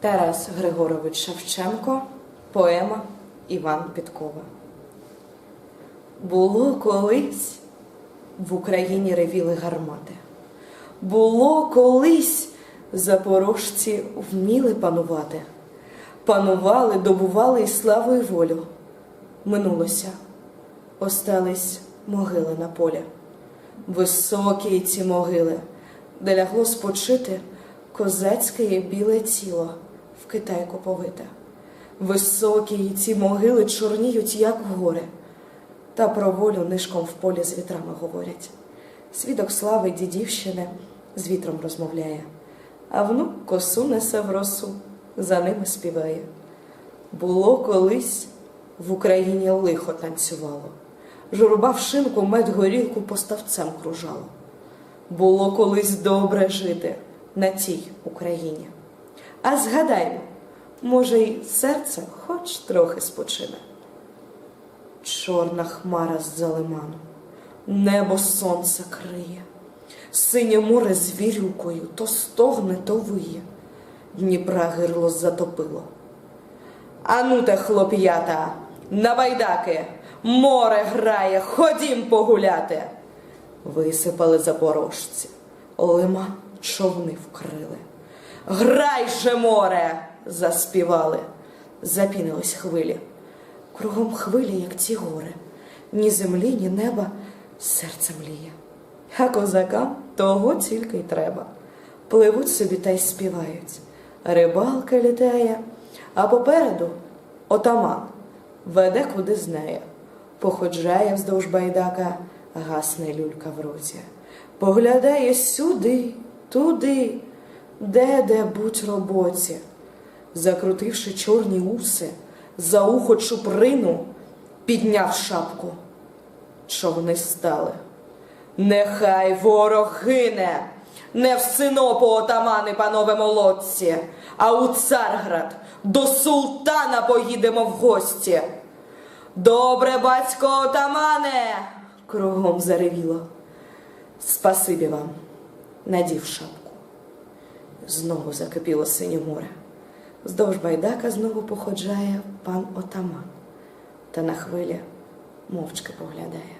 Тарас Григорович Шевченко, поема Іван Підкова. Було колись в Україні ревіли гармати. Було колись запорожці вміли панувати. Панували, добували і славу і волю. Минулося, остались могили на полі. Високі ці могили, де лягло спочити козацьке біле тіло в Китайку повите. Високі ці могили чорніють, як в гори, та про волю нишком в полі з вітрами говорять. Свідок слави дідівщини з вітром розмовляє, а внук косу несе в росу, за ними співає. Було колись в Україні лихо танцювало, журба в шинку мед горілку поставцем кружало. Було колись добре жити на тій Україні. А згадаймо, може, й серце хоч трохи спочине. Чорна хмара з-за лиману, небо сонце криє, синє море з вірюкою то стогне, то виє, Дніпра гирло затопило. Ану те, хлоп'ята, на байдаки, море грає, ходім погуляти. Висипали запорожці, лиман човни вкрили. Грай же, море! заспівали, запінились хвилі. Кругом хвилі, як ті гори, ні землі, ні неба, серце мліє. А козакам того тільки й треба. Пливуть собі та й співають. Рибалка літає, а попереду отаман веде куди знає. Походжає вздовж байдака, гасне люлька в роті. Поглядає сюди, туди, де де будь роботі. Закрутивши чорні уси, за ухо чуприну, підняв шапку. Човни стали. Нехай ворог гине, не в Синопу отамани, панове молодці, а у Царград до султана поїдемо в гості. Добре, батько отамане, кругом заревіло. Спасибі вам, надів шапку. Знову закипіло синє море. Вздовж байдака знову походжає пан отаман, та на хвилі мовчки поглядає.